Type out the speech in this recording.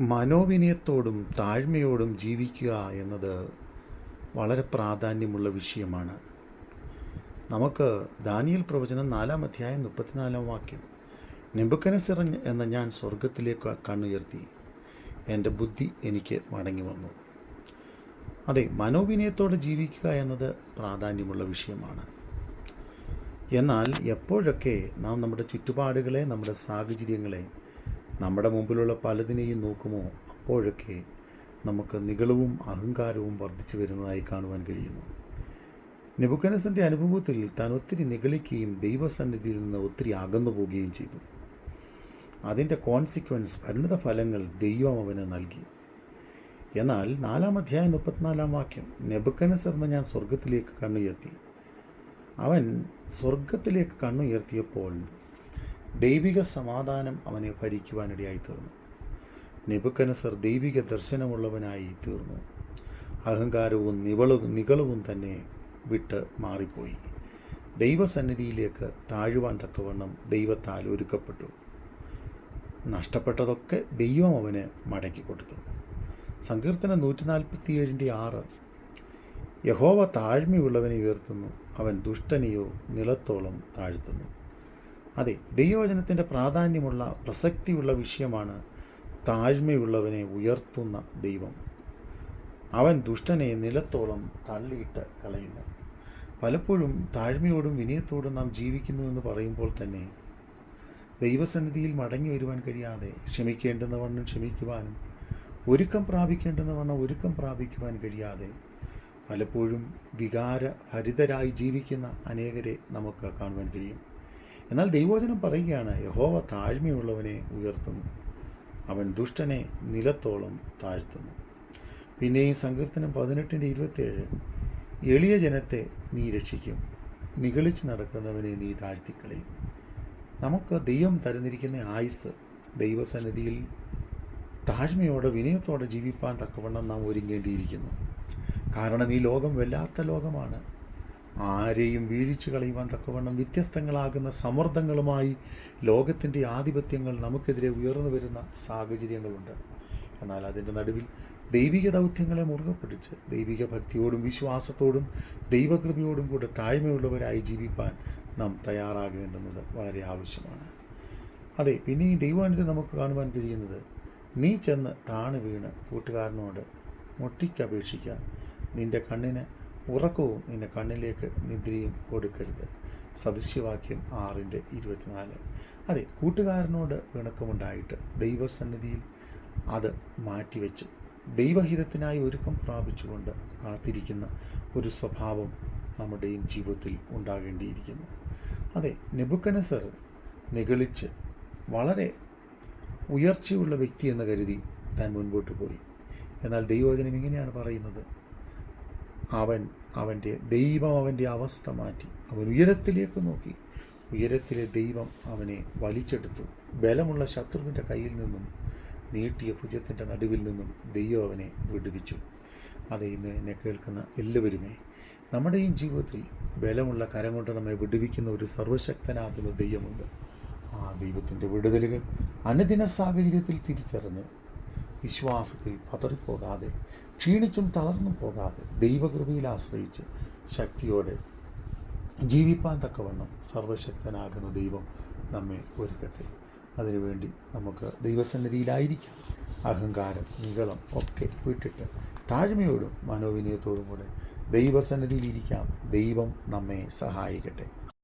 മനോവിനയത്തോടും താഴ്മയോടും ജീവിക്കുക എന്നത് വളരെ പ്രാധാന്യമുള്ള വിഷയമാണ്. നമുക്ക് ദാനിയൽ പ്രവചനം നാലാം അധ്യായം മുപ്പത്തിനാലാം വാക്യം നെബുക്കനസിർ എന്ന ഞാൻ സ്വർഗത്തിലേക്ക് കണ്ണുയർത്തി എന്റെ ബുദ്ധി എനിക്ക് മടങ്ങി വന്നു. അതെ മനോവിനയത്തോടെ ജീവിക്കുക എന്നത് പ്രാധാന്യമുള്ള വിഷയമാണ്. എന്നാൽ എപ്പോഴൊക്കെ നാം നമ്മുടെ ചുറ്റുപാടുകളെ നമ്മുടെ സാഹചര്യങ്ങളെ നമ്മുടെ മുമ്പിലുള്ള പലതിനെയും നോക്കുമോ? അപ്പോഴൊക്കെ നമുക്ക് നികളവും അഹങ്കാരവും വർദ്ധിച്ചു വരുന്നതായി കാണുവാൻ കഴിയുന്നു. നെബുക്കനസിന്റെ അനുഭവത്തിൽ താൻ ഒത്തിരി നിഗളിക്കുകയും ദൈവസന്നിധിയിൽ നിന്ന് ഒത്തിരി അകന്നു പോവുകയും ചെയ്തു. അതിന്റെ കോൺസിക്വൻസ് പരിണിത ഫലങ്ങൾ ദൈവം അവന് നൽകി. എന്നാൽ നാലാം അധ്യായം മുപ്പത്തിനാലാം വാക്യം നെബുക്കനസറിന് ഞാൻ സ്വർഗത്തിലേക്ക് കണ്ണുയർത്തി. അവൻ സ്വർഗത്തിലേക്ക് കണ്ണുയർത്തിയപ്പോൾ ദൈവിക സമാധാനം അവനെ ഭരിക്കുവാനിടയായി തീർന്നു നെബുക്കനസർ ദൈവിക ദർശനമുള്ളവനായി തീർന്നു. അഹങ്കാരവും നിവളവും നികളവും തന്നെ വിട്ട് മാറിപ്പോയി. ദൈവസന്നിധിയിലേക്ക് താഴുവാൻ തക്കവണ്ണം ദൈവത്താൽ ഒരുക്കപ്പെട്ടു. നഷ്ടപ്പെട്ടതൊക്കെ ദൈവം അവന് മടക്കി കൊടുത്തു. സങ്കീർത്തനം നൂറ്റി നാൽപ്പത്തിയേഴിന്റെ ആറ്. യഹോവ താഴ്മയുള്ളവനെ ഉയർത്തുന്നു അവൻ ദുഷ്ടനെയോ നിലത്തോളം താഴ്ത്തുന്നു. അതെ ദൈവവചനത്തിന്റെ പ്രാധാന്യമുള്ള പ്രസക്തിയുള്ള വിഷയമാണ് താഴ്മയുള്ളവനെ ഉയർത്തുന്ന ദൈവം. അവൻ ദുഷ്ടനെ നിലത്തോളം തള്ളിയിട്ട് കളയുന്നു. പലപ്പോഴും താഴ്മയോടും വിനയത്തോടും നാം ജീവിക്കുന്നു എന്ന് പറയുമ്പോൾ തന്നെ ദൈവസന്നിധിയിൽ മടങ്ങി വരുവാൻ കഴിയാതെ ക്ഷമിക്കേണ്ടുന്ന വണ്ണം ക്ഷമിക്കുവാനും ഒരുക്കം പ്രാപിക്കേണ്ടുന്ന വണ്ണം ഒരുക്കം പ്രാപിക്കുവാൻ കഴിയാതെ പലപ്പോഴും വികാര ഭരിതരായി ജീവിക്കുന്ന അനേകരെ നമുക്ക് കാണുവാൻ കഴിയും. എന്നാൽ ദൈവവചനം പറയുകയാണ് യഹോവ താഴ്മയുള്ളവനെ ഉയർത്തുന്നു അവൻ ദുഷ്ടനെ നിലത്തോളം താഴ്ത്തുന്നു. പിന്നെയും സങ്കീർത്തനം പതിനെട്ടിന്റെ ഇരുപത്തേഴ് എളിയ ജനത്തെ നീ രക്ഷിക്കും നിഗളിച്ച് നടക്കുന്നവനെ നീ താഴ്ത്തിക്കളയും. നമുക്ക് ദൈവം തരുന്നിരിക്കുന്ന ആയുസ് ദൈവസന്നിധിയിൽ താഴ്മയോടെ വിനയത്തോടെ ജീവിപ്പാൻ തക്കവണ്ണം നാം ഒരുങ്ങേണ്ടിയിരിക്കുന്നു. കാരണം ഈ ലോകം വല്ലാത്ത ലോകമാണ്. ആരെയും വീഴിച്ചു കളയുവാൻ തക്കവണ്ണം വ്യത്യസ്തങ്ങളാകുന്ന സമ്മർദ്ദങ്ങളുമായി ലോകത്തിന്റെ ആധിപത്യങ്ങൾ നമുക്കെതിരെ ഉയർന്നു വരുന്ന സാഹചര്യങ്ങളുണ്ട്. എന്നാൽ അതിന്റെ നടുവിൽ ദൈവിക ദൗത്യങ്ങളെ മുറുകെ പിടിച്ച് ദൈവിക ഭക്തിയോടും വിശ്വാസത്തോടും ദൈവകൃപയോടും കൂടെ താഴ്മയുള്ളവരായി ജീവിപ്പാൻ നാം തയ്യാറാകേണ്ടുന്നത് വളരെ ആവശ്യമാണ്. അതെ പിന്നെ ഈ ദൈവാനിധ്യം നമുക്ക് കാണുവാൻ കഴിയുന്നത് നീ ചെന്ന് താണു വീണ് കൂട്ടുകാരനോട് മുട്ടിക്കപേക്ഷിക്കാൻ നിന്റെ കണ്ണിന് ഉറക്കവും നിന്റെ കണ്ണിലേക്ക് നിദ്രയും കൊടുക്കരുത്. സദൃശ്യവാക്യം ആറിന്റെ ഇരുപത്തിനാല്. അതെ കൂട്ടുകാരനോട് പിണക്കമുണ്ടായിട്ട് ദൈവസന്നിധിയിൽ അത് മാറ്റിവെച്ച് ദൈവഹിതത്തിനായി ഒരുക്കം പ്രാപിച്ചുകൊണ്ട് കാത്തിരിക്കുന്ന ഒരു സ്വഭാവം നമ്മുടെയും ജീവിതത്തിൽ ഉണ്ടാകേണ്ടിയിരിക്കുന്നു. അതെ നെബുക്കനസർ നിഗളിച്ച് വളരെ ഉയർച്ചയുള്ള വ്യക്തി എന്ന് കരുതി താൻ മുൻപോട്ട് പോയി. എന്നാൽ ദൈവവചനം ഇങ്ങനെയാണ് പറയുന്നത്. അവൻ അവന്റെ ദൈവം അവന്റെ അവസ്ഥ മാറ്റി. അവൻ ഉയരത്തിലേക്ക് നോക്കി. ഉയരത്തിലെ ദൈവം അവനെ വലിച്ചെടുത്തു. ബലമുള്ള ശത്രുവിന്റെ കയ്യിൽ നിന്നും നീട്ടിയ ഭുജത്തിന്റെ നടുവിൽ നിന്നും ദൈവം അവനെ വിടുവിച്ചു. അത് ഇന്ന് എന്നെ കേൾക്കുന്ന എല്ലാവരുമേ നമ്മുടെയും ജീവിതത്തിൽ ബലമുള്ള കരം കൊണ്ട് നമ്മെ വിടുവിക്കുന്ന ഒരു സർവശക്തനാകുന്ന ദൈവമുണ്ട്. ആ ദൈവത്തിന്റെ വിടുതലുകൾ അനുദിന സാഹചര്യത്തിൽ തിരിച്ചറിഞ്ഞ് വിശ്വാസത്തിൽ പതറിപ്പോകാതെ ക്ഷീണിച്ചും തളർന്നും പോകാതെ ദൈവകൃപയിൽ ആശ്രയിച്ച് ശക്തിയോടെ ജീവിപ്പാൻ തക്കവണ്ണം സർവശക്തനാകുന്ന ദൈവം നമ്മെ ഒരുക്കട്ടെ. അതിനുവേണ്ടി നമുക്ക് ദൈവസന്നിധിയിലായിരിക്കാം. അഹങ്കാരം നികളം ഒക്കെ വിട്ടിട്ട് താഴ്മയോടും മനോവിനയത്തോടും കൂടെ ദൈവസന്നിധിയിലിരിക്കാം. ദൈവം നമ്മെ സഹായിക്കട്ടെ.